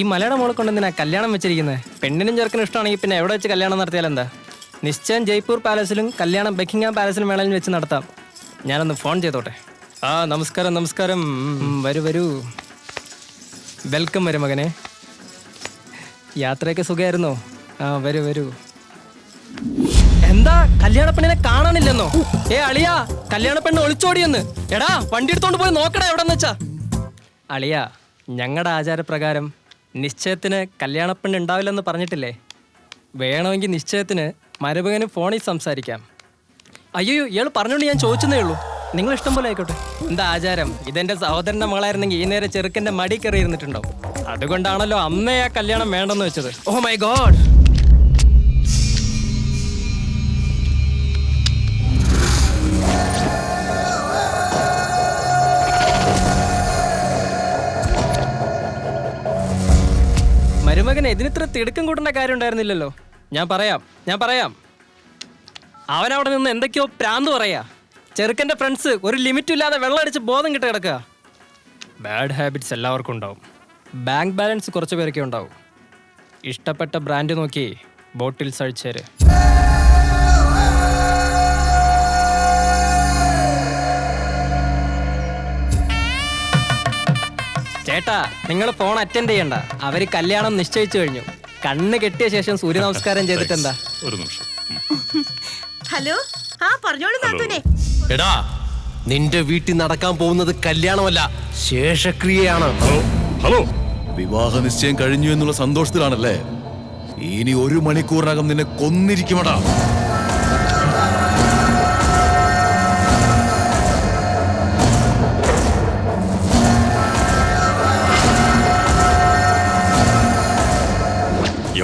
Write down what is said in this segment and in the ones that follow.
ഈ മലയുടെ മോളെ കൊണ്ട് എന്തിനാ കല്യാണം വെച്ചിരിക്കുന്നത് പെണ്ണിനും ചെറുക്കനും ഇഷ്ടമാണെങ്കിൽ പിന്നെ എവിടെ വെച്ച് കല്യാണം നടത്തിയാൽ എന്താ? നിശ്ചയം ജയ്പൂർ പാലസിലും കല്യാണം ബക്കിംഗാം പാലസിലും വേണമെങ്കിലും വെച്ച് നടത്താം. ഞാനൊന്ന് ഫോൺ ചെയ്തോട്ടെ. ആ നമസ്കാരം നമസ്കാരം. വരൂ വരൂ. വെൽക്കം വരും മകനെ. യാത്രയൊക്കെ സുഖമായിരുന്നോ? ആ വരൂ വരൂ. എന്താ കല്യാണപ്പെണ്ണിനെ കാണാനില്ലെന്നോ? ഏ അളിയാ കല്യാണപ്പെണ്ണ് ഒളിച്ചോടിയെന്ന്. എടാ വണ്ടി എടുത്തോണ്ട് പോയി നോക്കടാ എവിടെ വെച്ചാ. അളിയ ഞങ്ങളുടെ ആചാരപ്രകാരം നിശ്ചയത്തിന് കല്യാണപ്പെണ്ണ് ഉണ്ടാവില്ലെന്ന് പറഞ്ഞിട്ടില്ലേ? വേണമെങ്കിൽ നിശ്ചയത്തിന് മരുമകന് ഫോണിൽ സംസാരിക്കാം. അയ്യോ ഇയാൾ പറഞ്ഞോണ്ട് ഞാൻ ചോദിച്ചതേ ഉള്ളൂ. നിങ്ങൾ ഇഷ്ടം പോലെ ആയിക്കോട്ടെ. എന്താ ആചാരം? ഇതെന്റെ സഹോദരന്റെ മകളായിരുന്നെങ്കിൽ ഈ നേരെ ചെറുക്കന്റെ മടി കയറി ഇരുന്നിട്ടുണ്ടോ അതുകൊണ്ടാണല്ലോ അമ്മയെ ആ കല്യാണം വേണ്ടെന്ന് വെച്ചത്. ഓ മൈ ഗോഡ് മരുമകൻ ഇതിനിത്ര തിടുക്കം കൂട്ടേണ്ട കാര്യം ഉണ്ടായിരുന്നില്ലല്ലോ ഞാൻ പറയാം ഞാൻ പറയാം. അവൻ അവിടെ നിന്ന് എന്തൊക്കെയോ പ്രാന്ത് പറയാ. ചെറുക്കന്റെ ഫ്രണ്ട്സ് ഒരു ലിമിറ്റ് ഇല്ലാതെ വെള്ളം അടിച്ച് ബോധം കിട്ടി കിടക്കുക. ബാഡ് ഹാബിറ്റ്സ് എല്ലാവർക്കും ഉണ്ടാവും. ബാങ്ക് ബാലൻസ് കുറച്ച് പേരൊക്കെ ഉണ്ടാവും. ഇഷ്ടപ്പെട്ട ബ്രാൻഡ് നോക്കി ബോട്ടിൽസ് അഴിച്ചേര്. ചേട്ടാ നിങ്ങൾ ഫോൺ അറ്റൻഡ് ചെയ്യണ്ട. അവർ കല്യാണം നിശ്ചയിച്ചു കഴിഞ്ഞു. കണ്ണ് കെട്ടിയ ശേഷം സൂര്യ നമസ്കാരം ചെയ്തിട്ടെന്താ? ഒരു നിമിഷം. ഹലോ? ആ പറഞ്ഞോളൂ നാത്തൂനെ. എടാ നിന്റെ വീട്ടിൽ നടക്കാൻ പോകുന്നത് കല്യാണമല്ല ശേഷക്രിയയാണ്. ഹലോ ഹലോ വിവാഹ നിശ്ചയം കഴിഞ്ഞു എന്നുള്ള സന്തോഷത്തിലാണല്ലേ? ഇനി ഒരു മണിക്കൂറിനകം നിന്നെ കൊന്നിരിക്കുമടാ.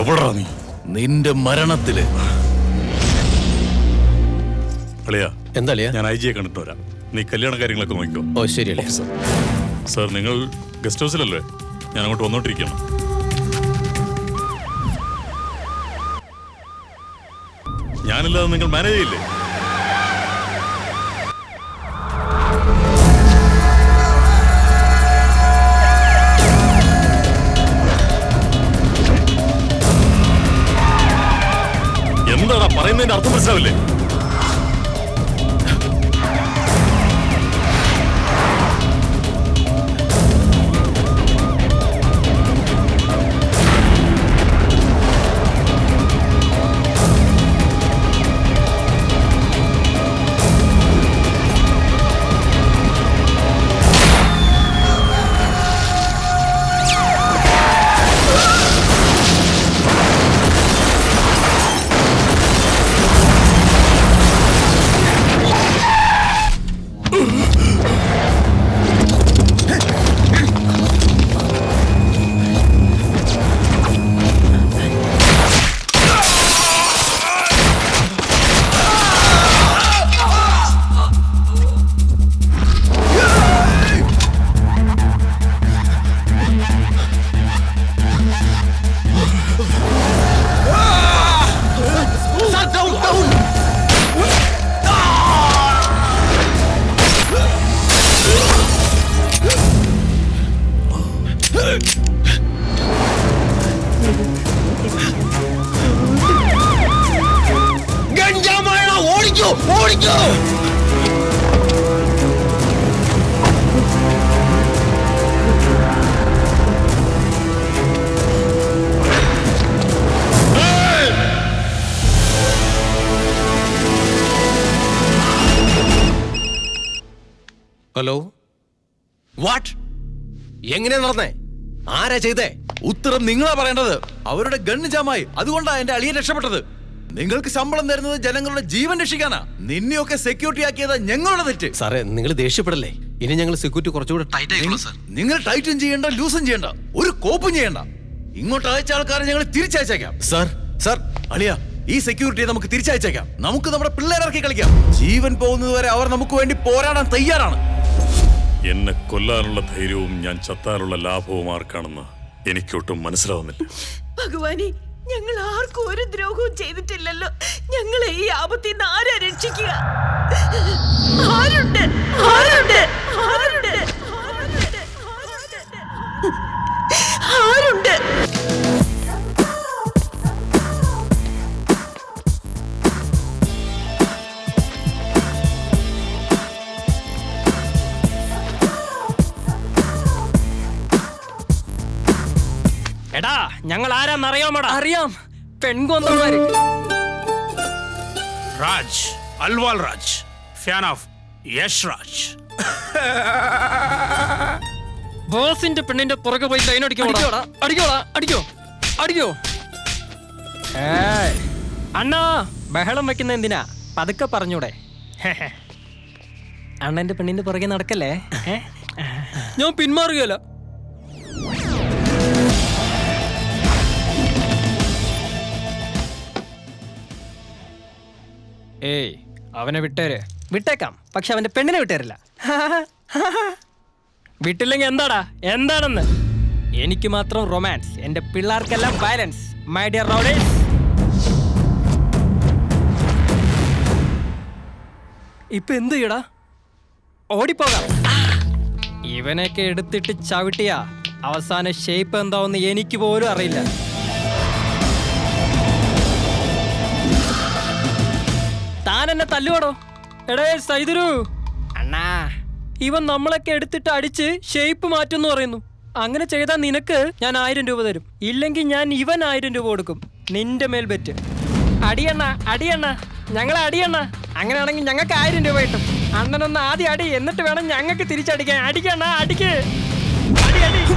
എവിടാ നീ? നിന്റെ മരണത്തിൽ. അളിയാ എന്താ അളിയാ? ഞാൻ ഐ ജിയെ കണ്ടിട്ട് വരാം. നീ കല്യാണ കാര്യങ്ങളൊക്കെ നോക്കിക്കോ. ഓ ശരിയല്ലേ സർ സാർ നിങ്ങൾ ഗസ്റ്റ് ഹൗസിലല്ലേ? ഞാൻ അങ്ങോട്ട് വന്നോണ്ടിരിക്കണം ഞാനില്ലാതെ നിങ്ങൾ മാനേജ് ചെയ്യില്ലേ? പറയുന്നതിന്റെ അർത്ഥം മനസ്സിലാവില്ലേ? ഓടിക്കോ. go! ഹലോ? വാട്ട്? എങ്ങനെയാ നടന്നേ? ആരാ ചെയ്തേ? ഉത്തരം നിങ്ങളാ പറയേണ്ടത്. അവരുടെ ഗണ്ണ് ജാമായി അതുകൊണ്ടാ എന്റെ അളിയൻ രക്ഷപ്പെട്ടത്. നിങ്ങൾക്ക് ശമ്പളം തരുന്നത് ജനങ്ങളുടെ ജീവൻ രക്ഷിക്കാനാ. നിന്നെയൊക്കെ സെക്യൂരിറ്റി ആക്കിയത് ഞങ്ങളുടെ തെറ്റ്. സാറേ നിങ്ങൾ ദേഷ്യപ്പെടല്ലേ? ഇനി ഞങ്ങൾ സെക്യൂരിറ്റി കുറച്ചുകൂടെ ടൈറ്റ് ആയിക്കോളാം സാർ നിങ്ങൾ ടൈറ്റും ചെയ്യണ്ട ലൂസും ചെയ്യണ്ട ഒരു കോപ്പും ചെയ്യണ്ട. ഇങ്ങോട്ട് അയച്ച ആൾക്കാരെ ഞങ്ങൾ തിരിച്ചയച്ചേക്കാം. സാർ സാർ അളിയ ഈ സെക്യൂരിറ്റിയെ നമുക്ക് തിരിച്ചയച്ചേക്കാം. നമുക്ക് നമ്മുടെ പിള്ളേരിറക്കി കളിക്കാം. ജീവൻ പോകുന്നതുവരെ അവർ നമുക്ക് വേണ്ടി പോരാടാൻ തയ്യാറാണ്. എന്നെ കൊല്ലാനുള്ള ധൈര്യവും ഞാൻ ചത്താനുള്ള ലാഭവും ആർക്കാണെന്ന് എനിക്കൊട്ടും മനസ്സിലാവുന്നില്ല. ഭഗവാനെ ഞങ്ങൾ ആർക്കും ഒരു ദ്രോഹവും ചെയ്തിട്ടില്ലല്ലോ. ഞങ്ങളെ ഈ ആപത്തിൽ നിന്ന് ആരാ രക്ഷിക്കുക? ആരുണ്ട്? ആരുണ്ട്? എടാ ഞങ്ങൾ ആരാന്നറിയാമോടാ അറിയാം. പെൺകൊന്നമാര് രാജ് അൽവാൽ രാജ് ഫാൻ ഓഫ് യശ് രാജ്. ബോസിന്റെ പെണ്ണിന്റെ പുറകെ പോയി ലൈൻ അടിക്കോടാ അടിക്കോടാ അടിക്കോ അടിക്കോ അണ്ണാ ബഹളം വെക്കുന്ന എന്തിനാ? പതുക്കെ പറഞ്ഞൂടെ. അണ്ണന്റെ പെണ്ണിന്റെ പുറകെ നടക്കല്ലേ? ഞാൻ പിന്മാറുകയല്ല. ഏയ് അവനെ വിട്ടേര്. വിട്ടേക്കാം പക്ഷെ അവന്റെ പെണ്ണിനെ വിട്ടേരില്ല. വിട്ടില്ലെങ്കിൽ എന്താടാ? എന്താണെന്ന്? എനിക്ക് മാത്രം റൊമാൻസ് എന്റെ പിള്ളേർക്കെല്ലാം വയലൻസ് മൈ ഡിയർ റൗഡേഴ്സ് ഇപ്പൊ എന്ത് ചെയ്യടാ? ഓടിപ്പോകാം. ഇവനൊക്കെ എടുത്തിട്ട് ചവിട്ടിയ. അവസാന ഷേപ്പ് എന്താവെന്ന് എനിക്ക് പോലും അറിയില്ല. തല്ലുവാടോ? എടേ സൈതുരു അണ്ണാ. ഇവൻ നമ്മളൊക്കെ എടുത്തിട്ട് അടിച്ച് ഷേപ്പ് മാറ്റുമെന്ന് പറയുന്നു. അങ്ങനെ ചെയ്താൽ നിനക്ക് ഞാൻ ആയിരം രൂപ തരും. ഇല്ലെങ്കിൽ ഞാൻ ഇവൻ ആയിരം രൂപ കൊടുക്കും. നിന്റെ മേൽ ബെറ്റ്. അടിയണ്ണ അടിയണ്ണ. ഞങ്ങളെ അടിയണ്ണ. അങ്ങനെയാണെങ്കിൽ ഞങ്ങൾക്ക് ആയിരം രൂപ കിട്ടും. അണ്ണനൊന്ന് ആദ്യം അടി എന്നിട്ട് വേണം ഞങ്ങൾക്ക് തിരിച്ചടിക്കാൻ. അടിക്കണ്ണ അടിക്ക്. അടി അടി.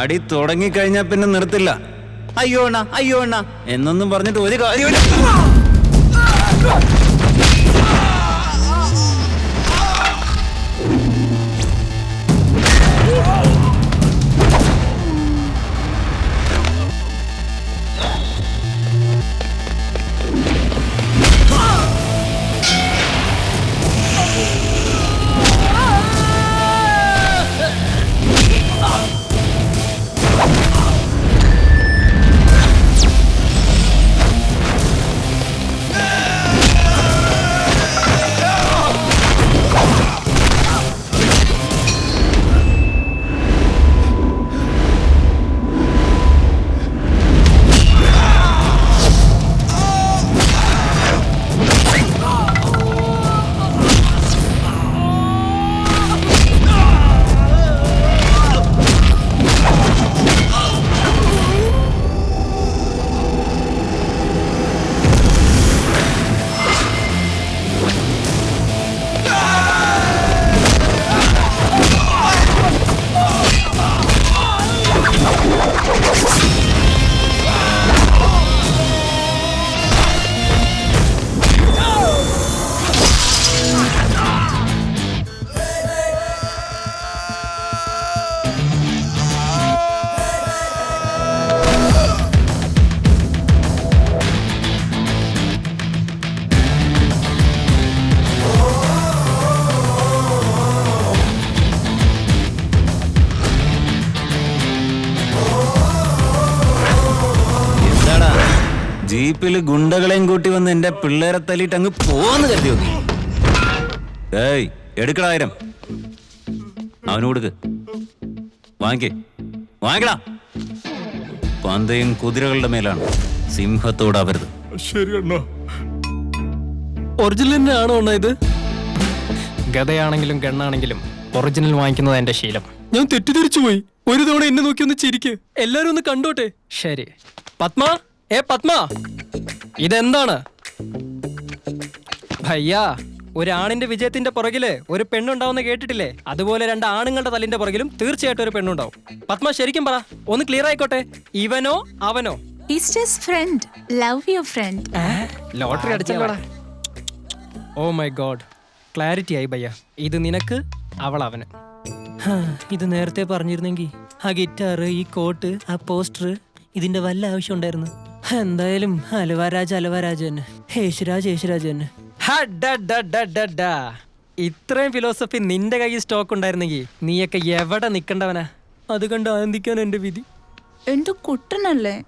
അടി തുടങ്ങിക്കഴിഞ്ഞാ പിന്നെ നിർത്തില്ല. അയ്യോ അണ്ണ അയ്യോ അണ്ണ. എന്നൊന്നും പറഞ്ഞിട്ട് ഒരു കാര്യമില്ല ജീപ്പിൽ ഗുണ്ടകളെയും കൂട്ടി വന്ന് എന്റെ പിള്ളേരെ തല്ലിട്ട് അങ്ങ് പോവാന്ന് കരുതി നോക്കി. ഏയ് എടുക്കടായിരം അവന് കൊടുക്ക്. വാങ്ങിക്കേ. വാങ്ങിക്കടാ. പന്തയും കുതിരകളുടെ മേലാണ്. സിംഹത്തോടാവരുത് ശരി അണ്ണാ. ഒറിജിനൽ ആണോ അണ്ണാ ഇത്? ഗതയാണെങ്കിലും ഗണ്ണാണെങ്കിലും ഒറിജിനൽ വാങ്ങിക്കുന്നത് എന്റെ ശീലം. ഞാൻ തെറ്റിദ്ധരിച്ചു പോയി. ഒരു തവണ എന്നെ നോക്കി ഒന്ന് ചിരിക്ക്. എല്ലാരും ഒന്ന് കണ്ടോട്ടെ. ശരി. പത്മ? ഏ പത്മ? ഇതെന്താണ്? ഭയ്യാ ഒരാണിന്റെ വിജയത്തിന്റെ പുറകിൽ ഒരു പെണ്ണുണ്ടാവുന്ന കേട്ടിട്ടില്ലേ? അതുപോലെ രണ്ട് ആണുങ്ങളുടെ തല്ലിന്റെ പുറകിലും തീർച്ചയായിട്ടും ഒരു പെണ്ണുണ്ടാവും. പത്മ ശരിക്കും പറ ഒന്ന് ക്ലിയർ ആയിക്കോട്ടെ. ഇവനോ അവനോ? Friend love your friend. Lottery അടിച്ചല്ലോടാ oh my god clarity ആയി ഭയ്യ. ഇത് നിനക്ക് അവൾ അവന് ഇത് നേരത്തെ പറഞ്ഞിരുന്നെങ്കിൽ ആ ഗിറ്റാർ ഈ കോട്ട് ആ പോസ്റ്റർ ഇതിന്റെ വല്ല ആവശ്യം ഉണ്ടായിരുന്നു? എന്തായാലും അലുവരാജ് അലവാരാജ് തന്നെ. യേശുരാജ് യേശുരാജ് തന്നെ. ഇത്രയും ഫിലോസഫി നിന്റെ കയ്യിൽ സ്റ്റോക്ക് ഉണ്ടായിരുന്നെങ്കിൽ നീയൊക്കെ എവിടെ നിക്കണ്ടവനാ അത് കണ്ട് ആനന്ദിക്കാൻ എന്റെ വിധി. എന്റെ കുട്ടനല്ലേ?